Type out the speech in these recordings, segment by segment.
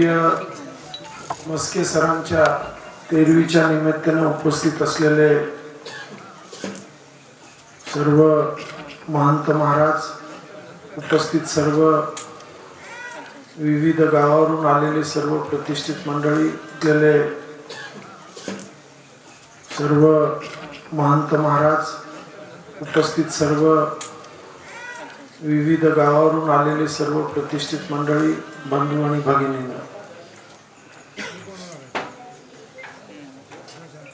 स्वर्गीय मस्के सरांच्या तेरवीच्या निमित्ताने उपस्थित असलेले सर्व महंत महाराज उपस्थित सर्व विविध गावावरून आलेले सर्व प्रतिष्ठित मंडळी गेले सर्व महंत महाराज उपस्थित सर्व विविध गावावरून आलेले सर्व प्रतिष्ठित मंडळी बंधू आणि भगिनींना.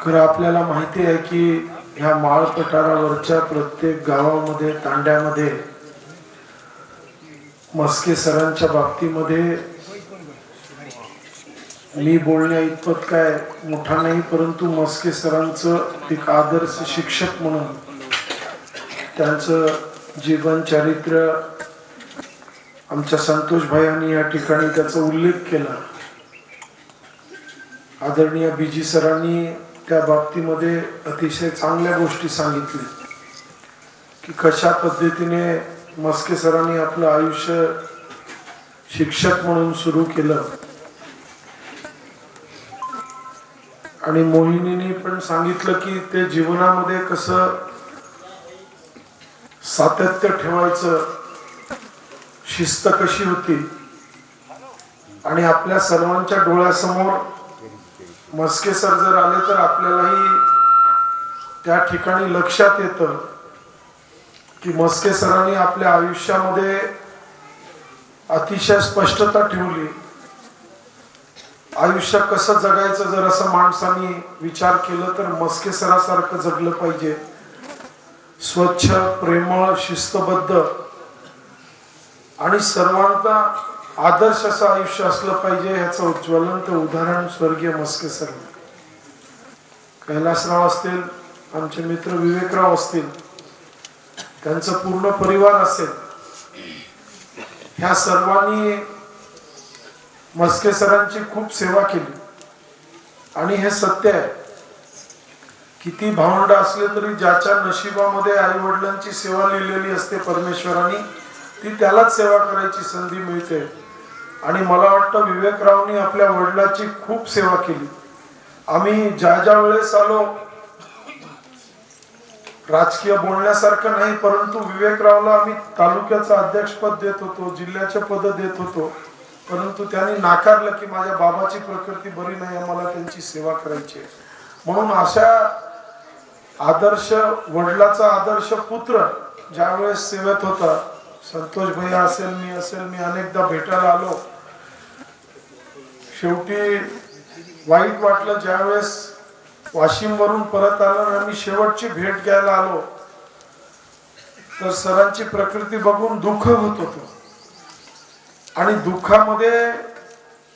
खरं आपल्याला माहिती आहे की ह्या माळ पठारावरच्या प्रत्येक गावामध्ये तांड्यामध्ये मस्के सरांच्या बाबतीमध्ये मी बोलण्या इतपत काय मोठा नाही परंतु मस्के सरांचं एक आदर्श शिक्षक म्हणून त्यांचं जीवन चरित्र आमच्या संतोष भाईंनी या ठिकाणी त्याचा उल्लेख केला. आदरणीय बीजी सरांनी त्या बाबतीमध्ये अतिशय चांगल्या गोष्टी सांगितल्या की कशा पद्धतीने मस्के सरांनी आपलं आयुष्य शिक्षक म्हणून सुरू केलं. आणि मोहिनीने पण सांगितलं की ते जीवनामध्ये कसं सातत्य ठेवायचं. शिस्त कशी होती? आणि आपल्या सर्वांच्या डोळ्यासमोर मस्के सर जर आले तर आपल्यालाही त्या ठिकाणी लक्षात येतं की मस्के सरांनी आपल्या आयुष्यामध्ये अतिशय स्पष्टता ठेवली. आयुष्य कसं जगायचं जर असं माणसाने विचार केलं तर मस्के सरासारखं जगलं पाहिजे. स्वच्छ प्रेमळ शिस्तबद्ध. आणि सर्वांचा आदर्श असं आयुष्य असलं पाहिजे ह्याचं ज्वलंत उदाहरण स्वर्गीय मस्के सर. कैलासराव असतील आमचे मित्र विवेकराव असतील त्यांचं पूर्ण परिवार असेल ह्या सर्वांनी मस्के सरांची खूप सेवा केली. आणि हे सत्य आहे. किती भावंड असले तरी ज्याच्या नशिबामध्ये आई वडिलांची सेवा लिहिलेली असते परमेश्वराने ती त्यालाच सेवा करायची संधी मिळते. आणि मला वाटतं विवेकरावनी आपल्या वडिलाची खूप सेवा केली. आम्ही ज्या ज्या वेळेस आलो राजकीय बोलण्यासारखं नाही परंतु विवेकरावला आम्ही तालुक्याचं अध्यक्षपद देत होतो जिल्ह्याचे पद देत होतो. परंतु त्यांनी नाकारलं की माझ्या बाबाची प्रकृती बरी नाही मला त्यांची सेवा करायची आहे. म्हणून अशा आदर्श वडिलाचा आदर्श पुत्र ज्यावेळेस सेवेत होता संतोष भैया असेल मी असेल मी अनेकदा भेटायला आलो. शेवटी वाईट वाटलं ज्यावेळेस वाशिम वरून परत आलो आणि आम्ही शेवटची भेट घ्यायला आलो. तर सरांची प्रकृती बघून दुःख होत होतं. आणि दुःखामध्ये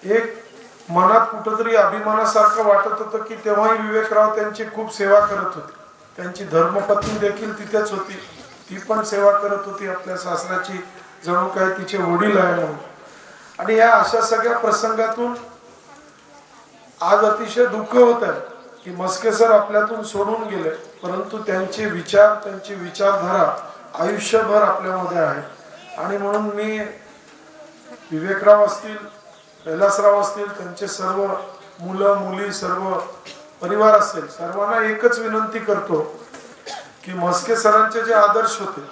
एक मनात कुठंतरी अभिमानासारखं वाटत होतं की तेव्हाही विवेकराव त्यांची खूप सेवा करत होते. त्यांची धर्मपत्नी देखील तिथेच होती. ती पण सेवा करत होती आपल्या सासऱ्याची. जणू काय तिचे वडील आहे म्हणून. आणि या अशा सगळ्या प्रसंगातून आज अतिशय दुःख होत आहे की मस्के सर आपल्यातून सोडून गेले. परंतु त्यांचे विचार त्यांची विचारधारा आयुष्यभर आपल्यामध्ये आहे. आणि म्हणून मी विवेकराव असतील कैलासराव असतील त्यांचे सर्व मुलं मुली सर्व परिवार असेल सर्वांना एकच विनंती करतो की मस्के सरांचे जे आदर्श होते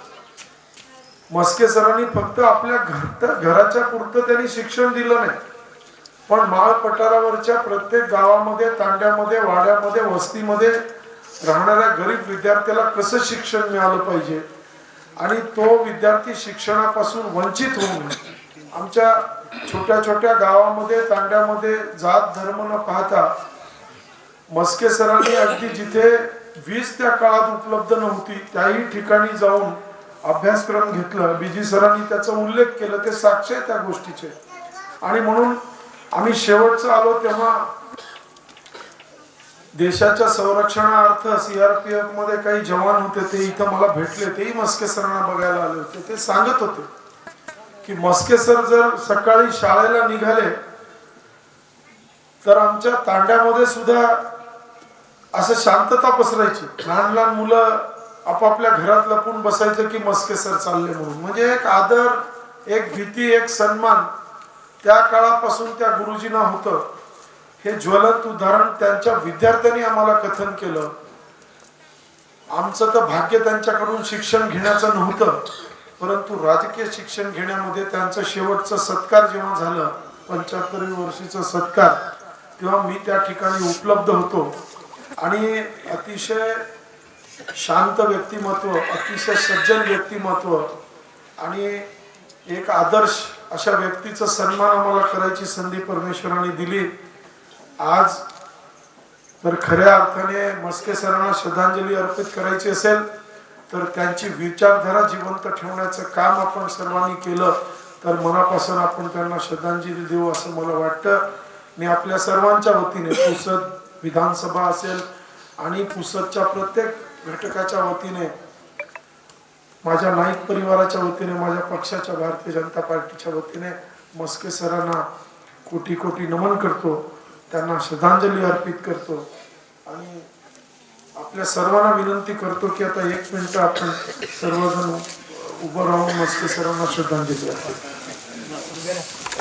मस्के सरांनी फक्त आपल्या घर घराच्या पुरतं त्यांनी शिक्षण दिलं नाही. पण माळ पठारावरच्या प्रत्येक गावामध्ये तांड्यामध्ये वाड्यामध्ये वस्तीमध्ये राहणाऱ्या गरीब विद्यार्थ्याला कसं शिक्षण मिळालं पाहिजे? आणि तो विद्यार्थी शिक्षणापासून वंचित होऊ नये आमच्या छोट्या छोट्या गावामध्ये तांड्यामध्ये जात धर्म न पाहता मस्के सरांनी अगदी जिथे वीज त्या काळात उपलब्ध नव्हती त्याही ठिकाणी जाऊन अभ्यासक्रम घेतला. बीजी सरांनी त्याचा उल्लेख केला ते साक्ष आहे त्या गोष्टीचे. आणि म्हणून आम्ही शेवटचं आलो तेव्हा देशाच्या संरक्षणार्थ सीआरपीएफमध्ये काही जवान होते ते इथं मला भेटले. तेही मस्के सरांना बघायला आले होते. ते सांगत होते की मस्के सर जर सकाळी शाळेला निघाले तर आमच्या तांड्यामध्ये सुद्धा असं शांतता पसरायची. लहान लहान मुलं आपापल्या घरात लपून बसायचं की मस्के सर चालले म्हणून. म्हणजे एक आदर एक भीती एक सन्मान त्या काळापासून त्या गुरुजींना होतं. हे ज्वलंत उदाहरण त्यांच्या विद्यार्थ्यांनी आम्हाला कथन केलं. आमचं तर भाग्य त्यांच्याकडून शिक्षण घेण्याचं नव्हतं परंतु राजकीय शिक्षण घेण्यामध्ये त्यांचं शेवटचं सत्कार जेव्हा झालं पंच्याहत्तरवी वर्षीचं सत्कार तेव्हा मी त्या ठिकाणी उपलब्ध होतो. आणि अतिशय शांत व्यक्तिमत्व अतिशय सज्जन व्यक्तिमत्व आणि एक आदर्श अशा व्यक्तीचा सन्मान आम्हाला करायची संधी परमेश्वराने दिली. आज तर खऱ्या अर्थाने मस्के सरांना श्रद्धांजली अर्पित करायची असेल तर त्यांची विचारधारा जिवंत ठेवण्याचं काम आपण सर्वांनी केलं तर मनापासून आपण त्यांना श्रद्धांजली देऊ असं मला वाटतं. मी आपल्या सर्वांच्या वतीने पुसद विधानसभा असेल आणि पुसदच्या प्रत्येक घटकाच्या वतीने माझ्या नाईक परिवाराच्या वतीने माझ्या पक्षाच्या भारतीय जनता पार्टीच्या वतीने मस्के सरांना कोटी कोटी नमन करतो त्यांना श्रद्धांजली अर्पित करतो आणि आपल्या सर्वांना विनंती करतो की आता एक मिनिट आपण सर्वजण उभं राहून मस्के सरांना श्रद्धांजली अर्पित